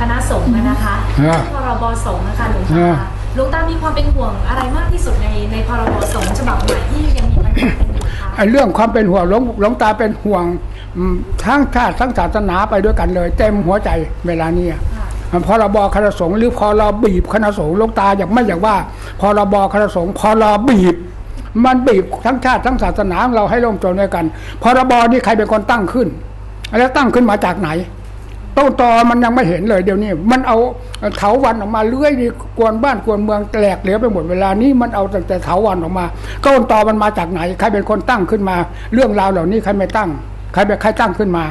คณะสงฆ์นะคะฮะพรบสงฆ์นะคะหลวงฮะตาหลวงตามีความเป็นห่วงอะไรมากที่สุดในในพรบสงฆ์ฉบับใหม่ที่ยังมีปัญหากันอยู่คะไอ้เรื่องความเป็นห่วงหลวงหลวงตาเป็นห่วงอืมทั้งชาติทั้งศาสนาไปด้วยกันเลย เต็มหัวใจเวลานี้อะค่ะพรบคณะสงฆ์หรือพรบีบคณะสงฆ์หลวงตาอยากไม่อยากว่าพรบคณะสงฆ์พรบีบ มันบีบทั้งชาติทั้งศาสนาของเราให้ร่มจมด้วยกันพรบนี่ใครเป็นคนตั้งขึ้น แล้วตั้งขึ้นมาจากไหน ต้นตอมันยังไม่เห็นเลยเดี๋ยวนี้ มันเอาเถาวันออกมาเลื้อยนี่กวนบ้านกวนเมืองแหลกเหลวไปหมดเวลานี้มันเอาตั้งแต่เถาวันออกมาต้นตอมันมาจากไหนใครเป็นคนตั้งขึ้นมา เรื่องราวเหล่านี้ใครไม่ตั้งใครเป็นใครตั้งขึ้นมา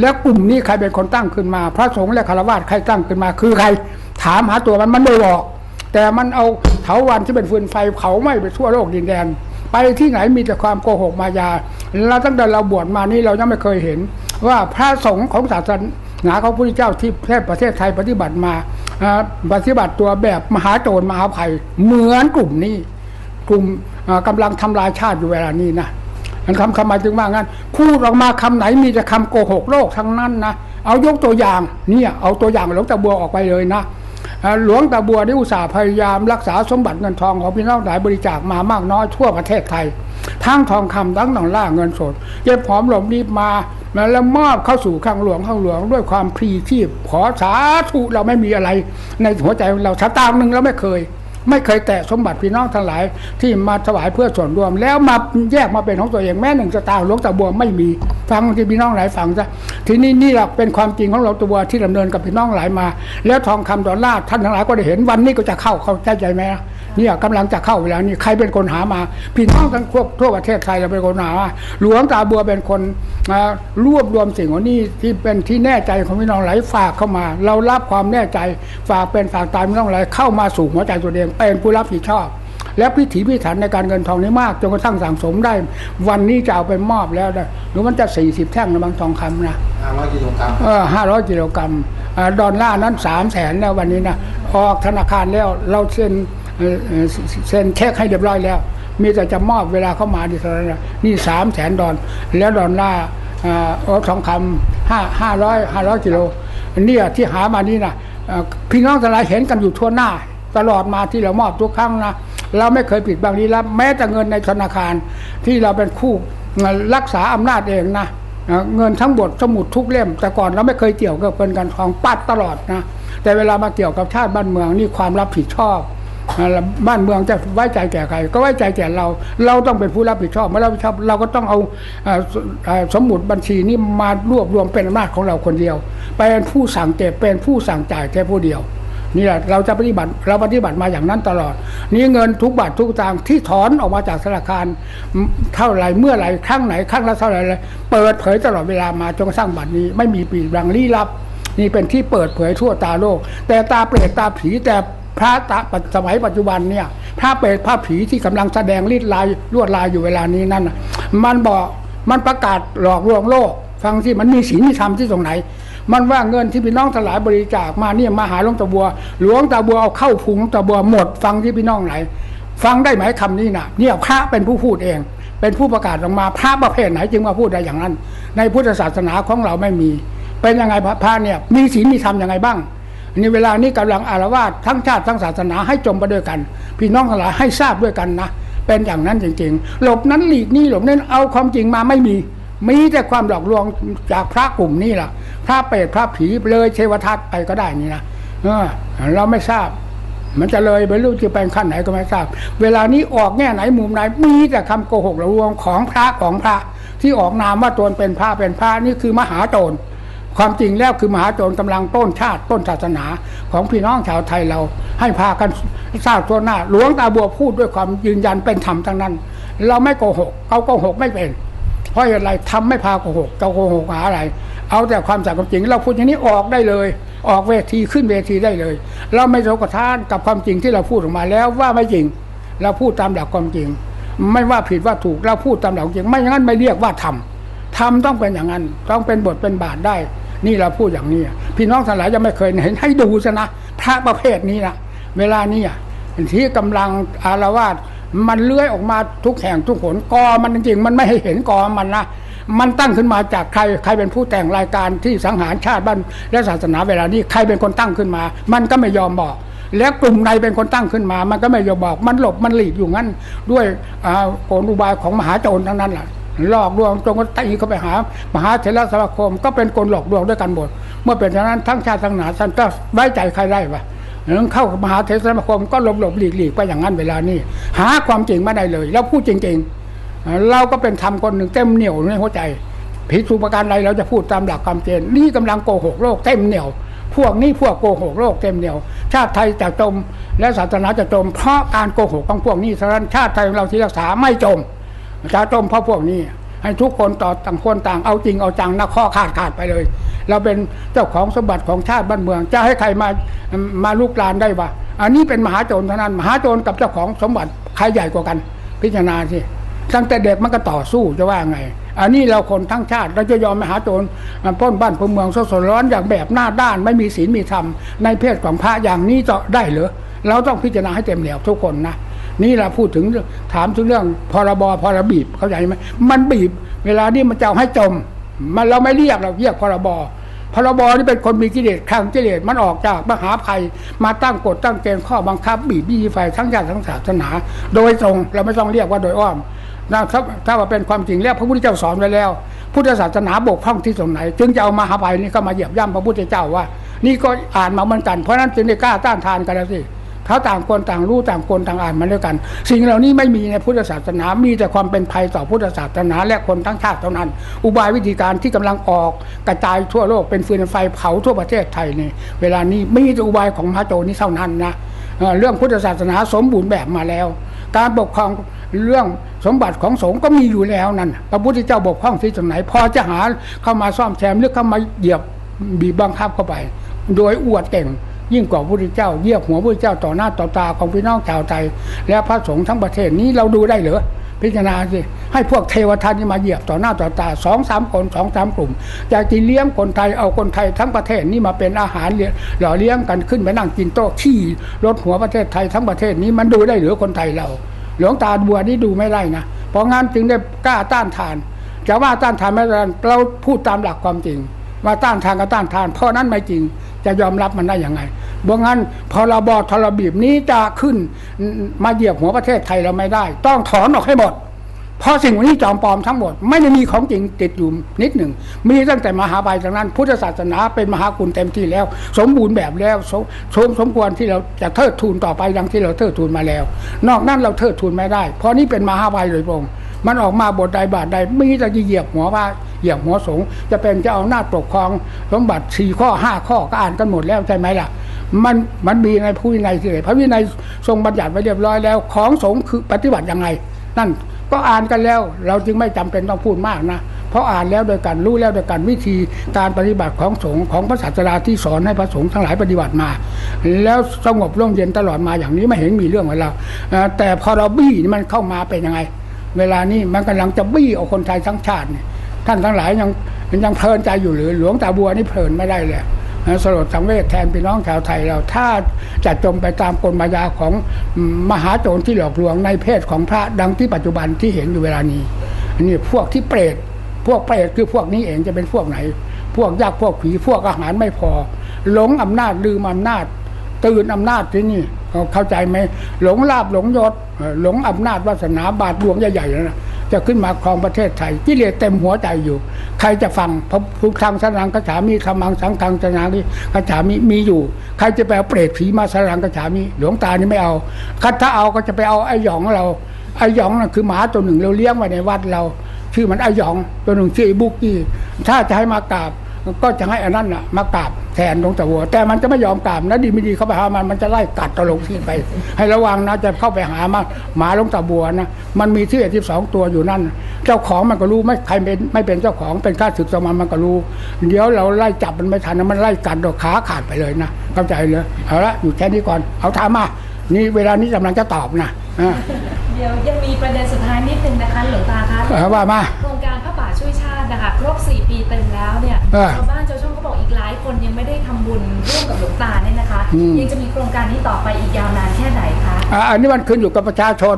แล้วกลุ่มนี้ใครเป็นคนตั้งขึ้นมา พระสงฆ์และคารวะใครตั้งขึ้นมา คือใครถามหาตัวมันมันไม่บอก แต่มันเอาเถาวันที่เป็นฟืนไฟเผาไหม้ไปทั่วโลกดินแดนไปที่ไหนมีแต่ความโกหกมายาเราตั้งแต่เราบวชมานี่เรายังไม่เคยเห็น ว่าพระสงฆ์ของศาสนา ของพระพุทธเจ้าที่แทบประเทศไทยปฏิบัติมาปฏิบัติตัวแบบมหาโจรมหาภัยเหมือนกลุ่มนี้ กลุ่มอ่ากำลังทำลายชาติอยู่เวลานี้นะมันคำคำหมายถึงว่างั้นพูดออกมาคำไหนมีแต่คำโกหกโลกทั้งนั้นนะเอายกตัวอย่างเนี่ยเอาตัวอย่างหลวงตาบัวออกไปเลยนะหลวงตาบัวได้อุตส่าห์พยายามรักษาสมบัติเงินทองของพี่น้องหลายบริจาคมามากน้อยทั่วประเทศไทยทั้งทองคำทั้งดองลลาเงินสดเก็บหอมหลมรีบมา แล้วมอบเข้าสู่ข้างหลวงข้างหลวงด้วยความพรีชีพขอสาธุเราไม่มีอะไร ในหัวใจของเราชะตางค์หนึ่งเราไม่เคย ไม่เคยแตะสมบัติพี่น้องทั้งหลาย ที่มาถวายเพื่อส่วนรวม แล้วมาแยกมาเป็นของตัวเองแม้หนึ่งสตางค์หลวงตาบัวไม่มีฟังที่พี่น้องหลายฟังซะทีนี้นี่แหละเป็นความจริงของหลวงตาบัวที่ดำเนินกับพี่น้องหลายมา แล้วทองคำดอลลาร์ท่านทั้งหลายก็ได้เห็นวันนี้ก็จะเข้าเข้าใจใจไหมนะ เนี่ยกำลังจะเข้าเวลานี้ใครเป็นคนหามาพี่น้องทั้งทั่วทั่วประเทศไทยเราเป็นคนหามาหลวงตาบัวเป็นคนอ่ารวบรวมสิ่งเหล่านี้ที่เป็นที่แน่ใจของพี่น้องหลายฝากเข้ามา เรารับความแน่ใจฝากเป็นฝากตายพี่น้องหลายเข้ามาสู่หัวใจตัวเองเป็นผู้รับผิดชอบและพิถีพิถันในการเงินทองนี้มากจนกระทั่งสั่งสมได้ วันนี้จะเอาไปมอบแล้วนะหรือมันจะสี่สิบแท่งนะบางทองคำนะ500กิโลกรัมเออห้าร้อยกิโลกรัมอ่าดอลลาร์นั้นสามแสนแล้ววันนี้นะออกธนาคารแล้วเราเซ็น เซ็นเช็คให้เรียบร้อยแล้ว มีแต่จะมอบเวลาเข้ามาดีเท่านั้นนะนี่สามแสนดอลแล้วดอลลาร์อ่าโอ้ทองคำห้าห้าร้อยห้าร้อยกิโลเนี่ยที่หามานี่นะพี่น้องทั้งหลายเห็นกันอยู่ทั่วหน้า ตลอดมาที่เรามอบทุกครั้งนะเราไม่เคยผิดบางนี้รับแม้แต่เงินในธนาคารที่เราเป็นคู่รักษาอำนาจเองนะเงินทั้งหมดสมุดทุกเล่ม แต่ก่อนเราไม่เคยเกี่ยวกับเงินการทองปัดตลอดนะแต่เวลามาเกี่ยวกับชาติบ้านเมืองนี่ความรับผิดชอบ บ้านเมืองจะไว้ใจแก่ใคร ก็ไว้ใจแก่เรา เราต้องเป็นผู้รับผิดชอบเมื่อรับผิดชอบเราก็ต้องเอาสมุดบัญชีนี้มารวบรวมเป็นอำนาจของเราคนเดียว เป็นผู้สั่งเก็บเป็นผู้สั่งจ่ายแค่ผู้เดียวนี่แหละเราจะปฏิบัติเราปฏิบัติมาอย่างนั้นตลอด นี่เงินทุกบาททุกตางที่ถอนออกมาจากธนาคารเท่าไหรเมื่อไหรครั้งไหนครั้งละเท่าไหรเลยเปิดเผยตลอดเวลามาจนกระทั่งบัดนี้ ไม่มีปีกบังลี้ลับ นี่เป็นที่เปิดเผยทั่วตาโลก แต่ตาเปรตตาผีแต่ พระตาสมัยปัจจุบันเนี่ยพระเปรตพระผีที่กำลังแสดงฤทธิ์ลายลวดลายอยู่เวลานี้นั่นมันบอกมันประกาศหลอกลวงโลก ฟังที่มันมีศีลมีธรรมที่ตรงไหน มันว่าเงินที่พี่น้องทั้งหลายบริจาคมาเนี่ยมาหาหลวงตาบัว หลวงตาบัวเอาเข้าพุงหลวงตาบัวหมด ฟังที่พี่น้องไหน ฟังได้ไหมคำนี้นะเนี่ยพระเป็นผู้พูดเอง เป็นผู้ประกาศออกมาพระประเภทไหนจึงมาพูดได้อย่างนั้น ในพุทธศาสนาของเราไม่มี เป็นยังไงพระพระเนี่ยมีศีลมีธรรมยังไงบ้าง นี่เวลานี้กำลังอารวาสทั้งชาติทั้งศาสนาให้จมไปด้วยกัน พี่น้องทั้งหลายให้ทราบด้วยกันนะเป็นอย่างนั้นจริงๆ หลบนั้นหลีกนี่หลบนั้นเอาความจริงมาไม่มี มีแต่ความหลอกลวงจากพระกลุ่มนี้ล่ะพระเปรตพระผีเลยเทวทัตไปก็ได้นี่นะเออเราไม่ทราบ มันจะเลยไปรู้จะเป็นขั้นไหนก็ไม่ทราบ เวลานี้ออกแง่ไหนมุมไหนมีแต่คำโกหกหลอกลวงของพระของพระที่ออกนามว่าตนเป็นพระเป็นพระนี่คือมหาโจร ความจริงแล้วคือมหาโจรกำลังต้นชาติต้นศาสนาของพี่น้องชาวไทยเรา ให้พากันทราบทั่วหน้า หลวงตาบัวพูดด้วยความยืนยันเป็นธรรมทั้งนั้น เราไม่โกหกเขาโกหกไม่เป็น เพราะอะไรทำไม่พาโกหกเราโกหกหาอะไร เอาแต่ความสัตย์ความจริง เราพูดอย่างนี้ออกได้เลย ออกเวทีขึ้นเวทีได้เลย เราไม่โกทานกับความจริงที่เราพูดออกมาแล้วว่าไม่จริง เราพูดตามหลักความจริง ไม่ว่าผิดว่าถูกเราพูดตามหลักจริง ไม่อย่างนั้นไม่เรียกว่าทำทำต้องเป็นอย่างนั้นต้องเป็นบทเป็นบาทได้ นี่เราพูดอย่างนี้พี่น้องทั้งหลายยังไม่เคยเห็นให้ดูซะนะพระประเภทนี้นะเวลานี้อะที่กำลังอารวาสมันเลื้อยออกมาทุกแห่งทุกหนกอมันจริงๆมันไม่ให้เห็นกอมันนะมันตั้งขึ้นมาจากใครใครเป็นผู้แต่งรายการที่สังหารชาติบ้านและศาสนาเวลานี้ใครเป็นคนตั้งขึ้นมา มันก็ไม่ยอมบอกแล้วกลุ่มใดเป็นคนตั้งขึ้นมา มันก็ไม่ยอมบอก มันหลบ มันหลีกอยู่งั้น ด้วยอ่ากลอุบายของมหาโจรทั้งนั้นแหละ หลอกลวงจนก็ตีเข้าไปหา มหาเถรสมาคม ก็เป็นกลหลอกลวงด้วยกันหมดเมื่อเป็นฉะนั้นทั้งชาติทั้งศาสนาท่านก็ไว้ใจใครได้ปะนั้นเข้ามหาเถรสมาคมก็หลบหลบหลีกหลีกไปอย่างนั้นเวลานี้หาความจริงไม่ได้เลย แล้วพูดจริง ๆ เราก็เป็นธรรมคนหนึ่งเต็มเหนียวในหัวใจผิดสุประการใดเราจะพูดตามหลักความเจนนี่กำลังโกหกโลกเต็มเหนียวพวกนี้พวกโกหกโลกเต็มเหนียว ชาติไทยจะจม และศาสนาจะจม เพราะการโกหกของพวกนี้ฉะนั้นชาติไทยของเราที่รักษาไม่จม จะจมเพราะพวกนี้ ให้ทุกคนต่อต่างคนต่างเอาจริงเอาจังนะข้อขาดขาดไปเลย เราเป็นเจ้าของสมบัติของชาติบ้านเมือง จะให้ใครมามาลุกลานได้ปะอันนี้เป็นมหาโจรเท่านั้นมหาโจรกับเจ้าของสมบัติใครใหญ่กว่ากัน พิจารณาสิตั้งแต่เด็กมันก็ต่อสู้จะว่าไง อันนี้เราคนทั้งชาติเราจะยอมมหาโจรพ้นบ้านพลเมืองสดร้อนอย่างแบบหน้าด้านไม่มีศีลมีธรรมในเพศของพระอย่างนี้จะได้หรือเราต้องพิจารณาให้เต็มเหนียวทุกคนนะ นี่เราพูดถึงถามถึงเรื่องพรบพรบีบเข้าใจไหมมันบีบ เวลานี้มันจะเอาให้จม มันเราไม่เรียกเราเรียกพรบพรบนี่เป็นคนมีกิเลสขังกิเลสมันออกจากมหาภัยมาตั้งกฎตั้งเกณฑ์ข้อบังคับ บีบยี่ไฟทั้งญาติทั้งศาสนา โดยตรงเราไม่ต้องเรียกว่าโดยอ้อมนะถ้าถ้าว่าเป็นความจริงแล้วพระพุทธเจ้าสอนไว้แล้ว พุทธศาสนาบกพร่องที่ตรงไหน จึงจะเอามหาภัยนี้เข้ามาเหยียบย่ำพระพุทธเจ้าว่า นี่ก็อ่านมาเหมือนกันเพราะฉะนั้นจึงได้กล้าต้านทานกันแล้วสิ เขาต่างคนต่างรู้ต่างคนต่างอ่านมาด้วยกัน สิ่งเหล่านี้ไม่มีในพุทธศาสนา มีแต่ความเป็นภัยต่อพุทธศาสนา และคนทั้งชาติเท่านั้น อุบายวิธีการที่กำลังออกกระจายทั่วโลกเป็นฟืนไฟเผาทั่วประเทศไทยนี่เวลานี้มีแต่อุบายของพระโจนี้เท่านั้นนะเอ่อเรื่องพุทธศาสนาสมบูรณ์แบบมาแล้ว การปกครองเรื่องสมบัติของสงฆ์ก็มีอยู่แล้วนั่นพระพุทธเจ้าบกพร่องที่ตรงไหน พอจะหาเข้ามาซ่อมแซมหรือเข้ามาเหยียบบีบบังคับเข้าไป โดยอวดเก่ง ยิ่งกว่าพระพุทธเจ้าเยียบหัวพระพุทธเจ้าต่อหน้าต่อตาของพี่น้องชาวไทยและพระสงฆ์ทั้งประเทศนี้เราดูได้เหรือพิจารณาสิให้พวกเทวทัตนี่มาเหยียบต่อหน้าต่อตาสองสามคนสองสามกลุ่มอยากจะเลี้ยงคนไทยเอาคนไทยทั้งประเทศนี่มาเป็นอาหารหล่อเลี้ยงกันขึ้นไปนั่งกินโต๊ะขี้รถหัวประเทศไทยทั้งประเทศนี้มันดูได้หรือคนไทยเรา หลวงตาบัวนี่ดูไม่ได้นะเพราะงั้นจึงได้กล้าต้านทานจะว่าต้านทานไม่ได้เราพูดตามหลักความจริง ว่าต้านทานก็ต้านทาน เพราะนั้นไม่จริง จะยอมรับมันได้ยังไงเพราะงั้นพรบทรบีบนี้จะขึ้นมาเหยียบหัวประเทศไทยเราไม่ได้ ต้องถอนออกให้หมด เพราะสิ่งนี้จอมปลอมทั้งหมด ไม่ได้มีของจริงติดอยู่นิดหนึ่ง มีตั้งแต่มหาบายจากนั้น พุทธศาสนาเป็นมหาคุณเต็มที่แล้ว สมบูรณ์แบบแล้วสมสมสมควรที่เราจะเทิดทูนต่อไปดังที่เราเทิดทูนมาแล้ว นอกนั้นเราเทิดทูนไม่ได้ เพราะนี่เป็นมหาบายโดยตรง มันออกมาบทใดบาทใดมีแต่จะเหยียบหัวว่าเหยียบหัวสงจะเป็นจะเอาหน้าปกครองสมบัติสี่ข้อห้าข้อก็อ่านกันหมดแล้วใช่ไหมล่ะ มันมันมีในผู้วินัยที่ไหนพระวินัยทรงบัญญัติไว้เรียบร้อยแล้ว ของสงคือปฏิบัติยังไง นั่นก็อ่านกันแล้ว เราจึงไม่จำเป็นต้องพูดมากนะเพราะอ่านแล้วโดยกันรู้แล้วโดยกันวิธีการปฏิบัติของสงฆ์ของพระศาสดาที่สอนให้พระสงฆ์ทั้งหลายปฏิบัติมา แล้วสงบร่มเย็นตลอดมาอย่างนี้ไม่เห็นมีเรื่องอะไรแต่พอเราบี้นี่มันเข้ามาเป็นยังไง เวลานี้มันกำลังจะบี้เอาคนไทยทั้งชาติเนี่ยท่านทั้งหลายยังยังเพลินใจอยู่หรือหลวงตาบัวนี่เพลินไม่ได้เลยนะสลดสังเวชแทนพี่น้องชาวไทยเราถ้าจะจมไปตามกลมายาของมหาโจรที่หลอกลวงในเพศของพระดังที่ปัจจุบันที่เห็นอยู่เวลานี้นี่พวกที่เปรตพวกเปรตคือพวกนี้เองจะเป็นพวกไหน พวกยักพวกผีพวกอาหารไม่พอหลงอำนาจลืมอำนาจ ตื่นอำนาจที่นี่ เข้าใจไหมหลงลาบหลงยศหลงอำนาจวาสนาบาทหลวงใหญ่ๆนะจะขึ้นมาครองประเทศไทยกิเลสเต็มหัวใจอยู่ ใครจะฟังพระพุทธทางสรังกระฉามีธรรมังสังฆังสนังนี่กระฉามีมีอยู่ ใครจะไปเอาเปรตผีมาสรังกระฉามีหลวงตานี่ไม่เอาคัถ้าเอาก็จะไปเอาไอ้หยองเราไอ้หยองนั่นคือหมาตัวหนึ่งเราเลี้ยงไว้ในวัดเรา ชื่อมันไอ้หยองตัวหนึ่งชื่อไอ้บุกี้ถ้าจะให้มากราบ ก็จะให้อันนั้นน่ะมากราบแทนหลวงตาบัว แต่มันจะไม่ยอมกราบนะดีไม่ดีเข้าไปหามันมันจะไล่กัดตะลงที่ไป ให้ระวังนะจะเข้าไปหามาหมาหลวงตาบัวนะมันมีที่ที่สองตัวอยู่นั่น เจ้าของมันก็รู้ไม่ใครเป็นไม่เป็นเจ้าของเป็นข้าศึกสมันมันก็รู้ เดี๋ยวเราไล่จับมันไม่ทันนะมันไล่กัดดอกขาขาดไปเลยนะเข้าใจเลยเอาละอยู่แค่นี้ก่อนเอาถามมานี่เวลานี้กำลังจะตอบนะอ่าเดี๋ยวยังมีประเด็นสุดท้ายนิดนึงนะคะหลวงตาคะเอาว่ามาโครงการพระป่าช่วยชาติ นะคะครบ 4 ปีเต็มแล้วเนี่ยเออชาวบ้านชาวช่องเขาบอกอีกหลายคนยังไม่ได้ทำบุญร่วมกับหลวงตาเนี่ยนะคะ อืม ยังจะมีโครงการนี้ต่อไปอีกยาวนานแค่ไหนคะ อ่าอันนี้มันขึ้นอยู่กับประชาชน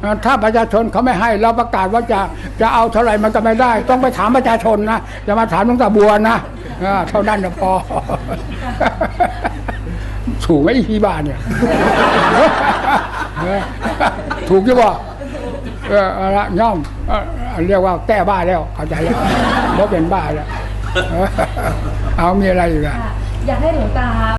เอ่อถ้าประชาชนเขาไม่ให้เราประกาศว่าจะจะเอาเท่าไหร่มันก็ไม่ได้ ต้องไปถามประชาชนนะจะมาถามหลวงตาบัวนะเออเท่านั้นนะพอ ถูกไหมอีพี่บ้านเนี่ยเออถูกใช่ป่ะ เออเอาละย่อมเอ่อเรียกว่าแก้บ้าแล้วเข้าใจแล้วเพราะเป็นบ้าแล้วเออเอามีอะไรอีกอะ ค่ะอยากให้หลวงตา